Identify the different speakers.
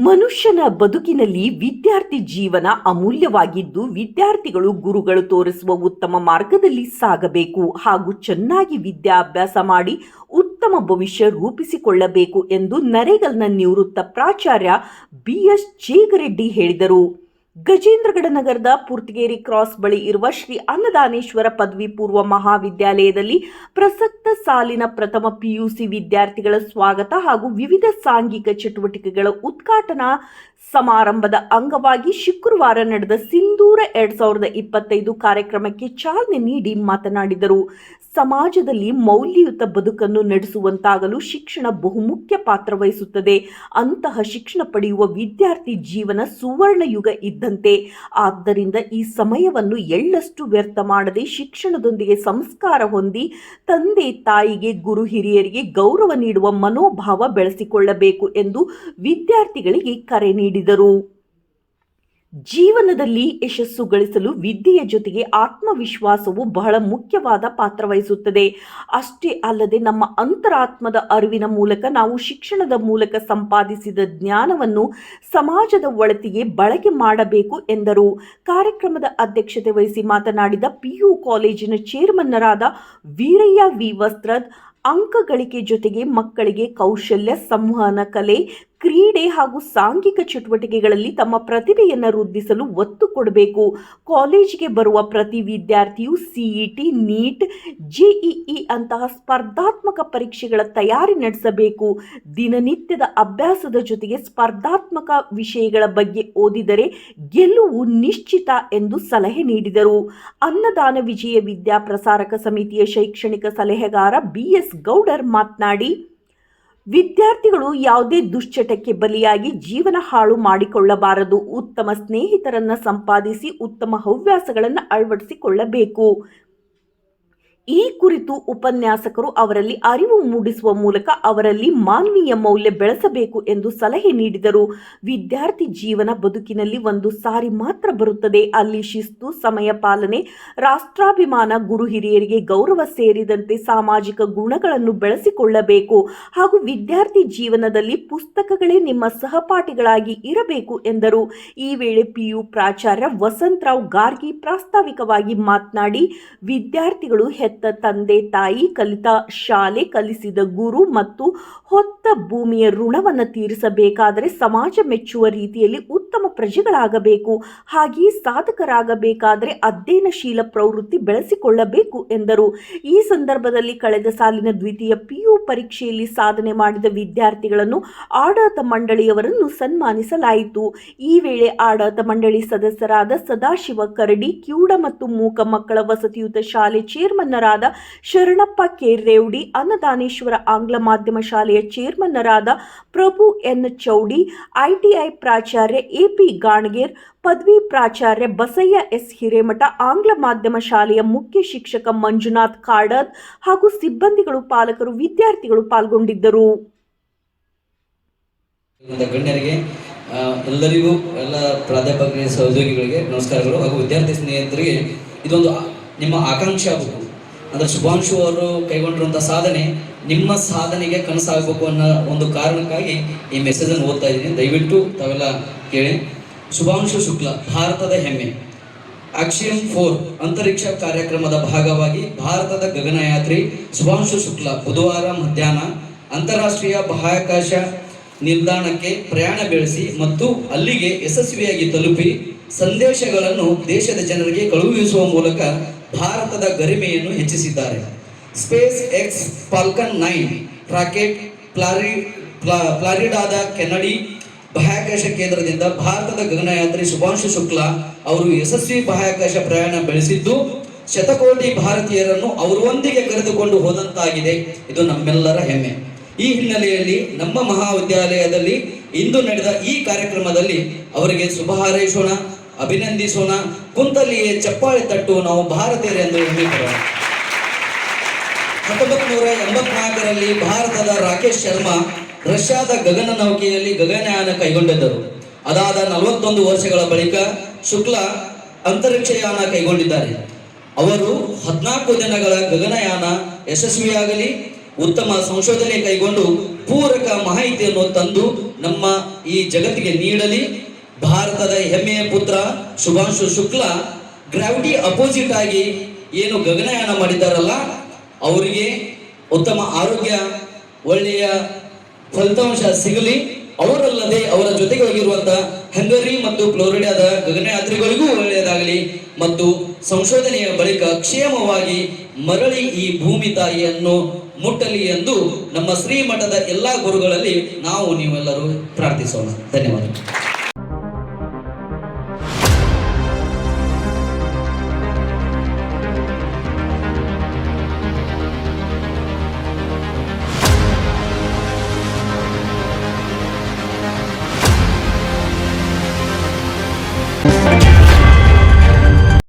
Speaker 1: ಮನುಷ್ಯನ ಬದುಕಿನಲ್ಲಿ ವಿದ್ಯಾರ್ಥಿ ಜೀವನ ಅಮೂಲ್ಯವಾಗಿದ್ದು ವಿದ್ಯಾರ್ಥಿಗಳು ಗುರುಗಳು ತೋರಿಸುವ ಉತ್ತಮ ಮಾರ್ಗದಲ್ಲಿ ಸಾಗಬೇಕು ಹಾಗೂ ಚೆನ್ನಾಗಿ ವಿದ್ಯಾಭ್ಯಾಸ ಮಾಡಿ ಉತ್ತಮ ಭವಿಷ್ಯ ರೂಪಿಸಿಕೊಳ್ಳಬೇಕು ಎಂದು ನರೇಗಲ್ನ ನಿವೃತ್ತ ಪ್ರಾಚಾರ್ಯ ಬಿಎಸ್ ಜೇಗರೆಡ್ಡಿ ಹೇಳಿದರು. ಗಜೇಂದ್ರಗಡ ನಗರದ ಪೂರ್ತಿಗೇರಿ ಕ್ರಾಸ್ ಬಳಿ ಇರುವ ಶ್ರೀ ಅನ್ನದಾನೇಶ್ವರ ಪದವಿ ಪೂರ್ವ ಮಹಾವಿದ್ಯಾಲಯದಲ್ಲಿ ಪ್ರಸಕ್ತ ಸಾಲಿನ ಪ್ರಥಮ ಪಿಯುಸಿ ವಿದ್ಯಾರ್ಥಿಗಳ ಸ್ವಾಗತ ಹಾಗೂ ವಿವಿಧ ಸಾಂಘಿಕ ಚಟುವಟಿಕೆಗಳ ಉದ್ಘಾಟನಾ ಸಮಾರಂಭದ ಅಂಗವಾಗಿ ಶುಕ್ರವಾರ ನಡೆದ ಸಿಂಧೂರ ಎರಡ್ ಸಾವಿರದ ಇಪ್ಪತ್ತೈದು ಕಾರ್ಯಕ್ರಮಕ್ಕೆ ಚಾಲನೆ ನೀಡಿ ಮಾತನಾಡಿದರು. ಸಮಾಜದಲ್ಲಿ ಮೌಲ್ಯಯುತ ಬದುಕನ್ನು ನಡೆಸುವಂತಾಗಲು ಶಿಕ್ಷಣ ಬಹುಮುಖ್ಯ ಪಾತ್ರ ವಹಿಸುತ್ತದೆ. ಅಂತಹ ಶಿಕ್ಷಣ ಪಡೆಯುವ ವಿದ್ಯಾರ್ಥಿ ಜೀವನ ಸುವರ್ಣ ಯುಗ ಇದ್ದಂತೆ. ಆದ್ದರಿಂದ ಈ ಸಮಯವನ್ನು ಎಳ್ಳಷ್ಟು ವ್ಯರ್ಥ ಮಾಡದೆ ಶಿಕ್ಷಣದೊಂದಿಗೆ ಸಂಸ್ಕಾರ ಹೊಂದಿ ತಂದೆ ತಾಯಿಗೆ ಗುರು ಹಿರಿಯರಿಗೆ ಗೌರವ ನೀಡುವ ಮನೋಭಾವ ಬೆಳೆಸಿಕೊಳ್ಳಬೇಕು ಎಂದು ವಿದ್ಯಾರ್ಥಿಗಳಿಗೆ ಕರೆ ನೀಡಿದರು. ಜೀವನದಲ್ಲಿ ಯಶಸ್ಸು ಗಳಿಸಲು ವಿದ್ಯೆಯ ಜೊತೆಗೆ ಆತ್ಮವಿಶ್ವಾಸವು ಬಹಳ ಮುಖ್ಯವಾದ ಪಾತ್ರ ವಹಿಸುತ್ತದೆ. ಅಷ್ಟೇ ಅಲ್ಲದೆ ನಮ್ಮ ಅಂತರಾತ್ಮದ ಅರಿವಿನ ಮೂಲಕ ನಾವು ಶಿಕ್ಷಣದ ಮೂಲಕ ಸಂಪಾದಿಸಿದ ಜ್ಞಾನವನ್ನು ಸಮಾಜದ ಒಳತಿಗೆ ಬಳಕೆ ಮಾಡಬೇಕು ಎಂದರು. ಕಾರ್ಯಕ್ರಮದ ಅಧ್ಯಕ್ಷತೆ ವಹಿಸಿ ಮಾತನಾಡಿದ ಪಿಯು ಕಾಲೇಜಿನ ಚೇರ್ಮನ್ನರಾದ ವೀರಯ್ಯ ವಿ. ವಸ್ತ್ರದ್ ಅಂಕಗಳಿಕೆ ಜೊತೆಗೆ ಮಕ್ಕಳಿಗೆ ಕೌಶಲ್ಯ, ಸಂವಹನ, ಕಲೆ ಕ್ರೀಡೆ ಹಾಗೂ ಸಾಂಘಿಕ ಚಟುವಟಿಕೆಗಳಲ್ಲಿ ತಮ್ಮ ಪ್ರತಿಭೆಯನ್ನು ವೃದ್ಧಿಸಲು ಒತ್ತು ಕೊಡಬೇಕು. ಕಾಲೇಜಿಗೆ ಬರುವ ಪ್ರತಿ ವಿದ್ಯಾರ್ಥಿಯು ಸಿಇಟಿ ನೀಟ್ ಜೆಇಇ ಅಂತಹ ಸ್ಪರ್ಧಾತ್ಮಕ ಪರೀಕ್ಷೆಗಳ ತಯಾರಿ ನಡೆಸಬೇಕು. ದಿನನಿತ್ಯದ ಅಭ್ಯಾಸದ ಜೊತೆಗೆ ಸ್ಪರ್ಧಾತ್ಮಕ ವಿಷಯಗಳ ಬಗ್ಗೆ ಓದಿದರೆ ಗೆಲುವು ನಿಶ್ಚಿತ ಎಂದು ಸಲಹೆ ನೀಡಿದರು. ಅನ್ನದಾನ ವಿಜಯ ವಿದ್ಯಾ ಪ್ರಸಾರಕ ಸಮಿತಿಯ ಶೈಕ್ಷಣಿಕ ಸಲಹೆಗಾರ ಬಿಎಸ್ ಗೌಡರ್ ಮಾತನಾಡಿ. ವಿದ್ಯಾರ್ಥಿಗಳು ಯಾವುದೇ ದುಶ್ಚಟಕ್ಕೆ ಬಲಿಯಾಗಿ ಜೀವನ ಹಾಳು ಮಾಡಿಕೊಳ್ಳಬಾರದು. ಉತ್ತಮ ಸ್ನೇಹಿತರನ್ನ ಸಂಪಾದಿಸಿ ಉತ್ತಮ ಹವ್ಯಾಸಗಳನ್ನು ಅಳವಡಿಸಿಕೊಳ್ಳಬೇಕು. ಈ ಕುರಿತು ಉಪನ್ಯಾಸಕರು ಅವರಲ್ಲಿ ಅರಿವು ಮೂಡಿಸುವ ಮೂಲಕ ಅವರಲ್ಲಿ ಮಾನವೀಯ ಮೌಲ್ಯ ಬೆಳೆಸಬೇಕು ಎಂದು ಸಲಹೆ ನೀಡಿದರು. ವಿದ್ಯಾರ್ಥಿ ಜೀವನ ಬದುಕಿನಲ್ಲಿ ಒಂದು ಸಾರಿ ಮಾತ್ರ ಬರುತ್ತದೆ. ಅಲ್ಲಿ ಶಿಸ್ತು, ಸಮಯ ಪಾಲನೆ, ರಾಷ್ಟ್ರಾಭಿಮಾನ, ಗುರು ಹಿರಿಯರಿಗೆ ಗೌರವ ಸೇರಿದಂತೆ ಸಾಮಾಜಿಕ ಗುಣಗಳನ್ನು ಬೆಳೆಸಿಕೊಳ್ಳಬೇಕು. ಹಾಗೂ ವಿದ್ಯಾರ್ಥಿ ಜೀವನದಲ್ಲಿ ಪುಸ್ತಕಗಳೇ ನಿಮ್ಮ ಸಹಪಾಠಿಗಳಾಗಿ ಇರಬೇಕು ಎಂದರು. ಈ ವೇಳೆ ಪಿಯು ಪ್ರಾಚಾರ್ಯ ವಸಂತರಾವ್ ಗಾರ್ಗಿ ಪ್ರಾಸ್ತಾವಿಕವಾಗಿ ಮಾತನಾಡಿ, ವಿದ್ಯಾರ್ಥಿಗಳು ಹೆತ್ತ ತಂದೆ ತಾಯಿ ಕಲಿತ ಶಾಲೆ ಕಲಿಸಿದ ಗುರು ಮತ್ತು ಹೊತ್ತ ಭೂಮಿಯ ಋಣವನ್ನು ತೀರಿಸಬೇಕಾದರೆ ಸಮಾಜ ಮೆಚ್ಚುವ ರೀತಿಯಲ್ಲಿ ಉತ್ತಮ ಪ್ರಜೆಗಳಾಗಬೇಕು. ಹಾಗೆಯೇ ಸಾಧಕರಾಗಬೇಕಾದರೆ ಅಧ್ಯಯನಶೀಲ ಪ್ರವೃತ್ತಿ ಬೆಳೆಸಿಕೊಳ್ಳಬೇಕು ಎಂದರು. ಈ ಸಂದರ್ಭದಲ್ಲಿ ಕಳೆದ ಸಾಲಿನ ದ್ವಿತೀಯ ಪರೀಕ್ಷೆಯಲ್ಲಿ ಸಾಧನೆ ಮಾಡಿದ ವಿದ್ಯಾರ್ಥಿಗಳನ್ನು ಆಡಳಿತ ಮಂಡಳಿಯವರನ್ನು ಸನ್ಮಾನಿಸಲಾಯಿತು. ಈ ವೇಳೆ ಆಡಳಿತ ಮಂಡಳಿ ಸದಸ್ಯರಾದ ಸದಾಶಿವ ಕರಡಿ ಕಿವುಡ ಮತ್ತು ಮೂಕ ಮಕ್ಕಳ ವಸತಿಯುತ ಶಾಲೆ ಚೇರ್ಮನ್ನರಾದ ಶರಣಪ್ಪ ರೇವಡಿ ಅನ್ನದಾನೇಶ್ವರ ಆಂಗ್ಲ ಮಾಧ್ಯಮ ಶಾಲೆಯ ಚೇರ್ಮನ್ನರಾದ ಪ್ರಭು ಎನ್ ಚೌಡಿ, ಐಟಿಐ ಪ್ರಾಚಾರ್ಯ ಎಪಿ ಗಾಣಗೇರ್, ಪದವಿ ಪ್ರಾಚಾರ್ಯ ಬಸಯ್ಯ ಎಸ್ ಹಿರೇಮಠ, ಆಂಗ್ಲ ಮಾಧ್ಯಮ ಶಾಲೆಯ ಮುಖ್ಯ ಶಿಕ್ಷಕ ಮಂಜುನಾಥ್ ಕಾಡದ್ ಹಾಗೂ ಸಿಬ್ಬಂದಿಗಳು ಪಾಲಕರು ವಿದ್ಯಾರ್ಥಿಗಳು ಪಾಲ್ಗೊಂಡಿದ್ದರು.
Speaker 2: ಗಣ್ಯರಿಗೆ ಎಲ್ಲರಿಗೂ, ಎಲ್ಲ ಪ್ರಾಧ್ಯಾಪಕ ಸಹೋದ್ಯೋಗಿಗಳಿಗೆ ನಮಸ್ಕಾರಗಳು. ಹಾಗೂ ವಿದ್ಯಾರ್ಥಿ ಸ್ನೇಹಿತರಿಗೆ ಇದೊಂದು ನಿಮ್ಮ ಆಕಾಂಕ್ಷೆ ಆಗಬೇಕು. ಅಂದ್ರೆ ಶುಭಾಂಶು ಅವರು ಕೈಗೊಂಡಿರುವಂತಹ ಸಾಧನೆ ನಿಮ್ಮ ಸಾಧನೆಗೆ ಕನಸಾಗಬೇಕು ಅನ್ನೋ ಒಂದು ಕಾರಣಕ್ಕಾಗಿ ಈ ಮೆಸೇಜನ್ನು ಓದ್ತಾ ಇದ್ದೀನಿ. ದಯವಿಟ್ಟು ತಾವೆಲ್ಲ ಕೇಳಿ. ಶುಭಾಂಶು ಶುಕ್ಲ, ಭಾರತದ ಹೆಮ್ಮೆ. ಆಕ್ಷಿಯಂ ಫೋರ್ ಅಂತರಿಕ್ಷ ಕಾರ್ಯಕ್ರಮದ ಭಾಗವಾಗಿ ಭಾರತದ ಗಗನಯಾತ್ರಿ ಸುಭಾಂಶು ಶುಕ್ಲ ಬುಧವಾರ ಮಧ್ಯಾಹ್ನ ಅಂತಾರಾಷ್ಟ್ರೀಯ ಬಾಹ್ಯಾಕಾಶ ನಿಲ್ದಾಣಕ್ಕೆ ಪ್ರಯಾಣ ಬೆಳೆಸಿ ಮತ್ತು ಅಲ್ಲಿಗೆ ಯಶಸ್ವಿಯಾಗಿ ತಲುಪಿ ಸಂದೇಶಗಳನ್ನು ದೇಶದ ಜನರಿಗೆ ಕಳುಹಿಸುವ ಮೂಲಕ ಭಾರತದ ಗರಿಮೆಯನ್ನು ಹೆಚ್ಚಿಸಿದ್ದಾರೆ space X Falcon nine rocket ಪ್ಲಾರಿ ಪ್ಲಾರಿಡಾದ ಕೆನಡಿ ಬಾಹ್ಯಾಕಾಶ ಕೇಂದ್ರದಿಂದ ಭಾರತದ ಗಗನಯಾತ್ರಿ ಶುಭಾಂಶು ಶುಕ್ಲಾ ಅವರು ಯಶಸ್ವಿ ಬಾಹ್ಯಾಕಾಶ ಪ್ರಯಾಣ ಬೆಳೆಸಿದ್ದು ಶತಕೋಟಿ ಭಾರತೀಯರನ್ನು ಅವರೊಂದಿಗೆ ಕರೆದುಕೊಂಡು ಹೋದಂತಾಗಿದೆ. ಇದು ನಮ್ಮೆಲ್ಲರ ಹೆಮ್ಮೆ. ಈ ಹಿನ್ನೆಲೆಯಲ್ಲಿ ನಮ್ಮ ಮಹಾವಿದ್ಯಾಲಯದಲ್ಲಿ ಇಂದು ನಡೆದ ಈ ಕಾರ್ಯಕ್ರಮದಲ್ಲಿ ಅವರಿಗೆ ಶುಭ ಹಾರೈಸೋಣ ಅಭಿನಂದಿಸೋಣ, ಕುಂತಲ್ಲಿಯೇ ಚಪ್ಪಾಳೆ ತಟ್ಟು ನಾವು ಭಾರತೀಯರೆಂದು ಹೆಮ್ಮೆ ಪಡೋಣ ಹತ್ತೊಂಬತ್ತು ನೂರ ಎಂಬತ್ನಾಲ್ಕರಲ್ಲಿ ಭಾರತದ ರಾಕೇಶ್ ಶರ್ಮಾ ರಷ್ಯಾದ ಗಗನ ನೌಕೆಯಲ್ಲಿ ಗಗನಯಾನ ಕೈಗೊಂಡಿದ್ದರು. ಅದಾದ ನಲವತ್ತೊಂದು ವರ್ಷಗಳ ಬಳಿಕ ಶುಕ್ಲ ಅಂತರಿಕ್ಷಯಾನ ಕೈಗೊಂಡಿದ್ದಾರೆ. ಅವರು ಹದಿನಾಲ್ಕು ದಿನಗಳ ಗಗನಯಾನ ಯಶಸ್ವಿಯಾಗಲಿ, ಉತ್ತಮ ಸಂಶೋಧನೆ ಕೈಗೊಂಡು ಪೂರಕ ಮಾಹಿತಿಯನ್ನು ತಂದು ನಮ್ಮ ಈ ಜಗತ್ತಿಗೆ ನೀಡಲಿ. ಭಾರತದ ಹೆಮ್ಮೆಯ ಪುತ್ರ ಶುಭಾಂಶು ಶುಕ್ಲ ಗ್ರಾವಿಟಿ ಅಪೋಸಿಟ್ ಆಗಿ ಏನು ಗಗನಯಾನ ಮಾಡಿದ್ದಾರಲ್ಲ, ಅವರಿಗೆ ಉತ್ತಮ ಆರೋಗ್ಯ, ಒಳ್ಳೆಯ ಫಲಿತಾಂಶ ಸಿಗಲಿ, ಅವರಲ್ಲದೆ ಅವರ ಜೊತೆಗೆ ಹೋಗಿರುವಂತಹ ಹಂಗರಿ ಮತ್ತು ಫ್ಲೋರಿಡಾದ ಗಗನಯಾತ್ರಿಗಳಿಗೂ ಒಳ್ಳೆಯದಾಗಲಿ ಮತ್ತು ಸಂಶೋಧನೆಯ ಬಳಿಕ ಕ್ಷೇಮವಾಗಿ ಮರಳಿ ಈ ಭೂಮಿ ತಾಯಿಯನ್ನು ಮುಟ್ಟಲಿ ಎಂದು ನಮ್ಮ ಶ್ರೀಮಠದ ಎಲ್ಲಾ ಗುರುಗಳಲ್ಲಿ ನಾವು ನೀವೆಲ್ಲರೂ ಪ್ರಾರ್ಥಿಸೋಣ. ಧನ್ಯವಾದ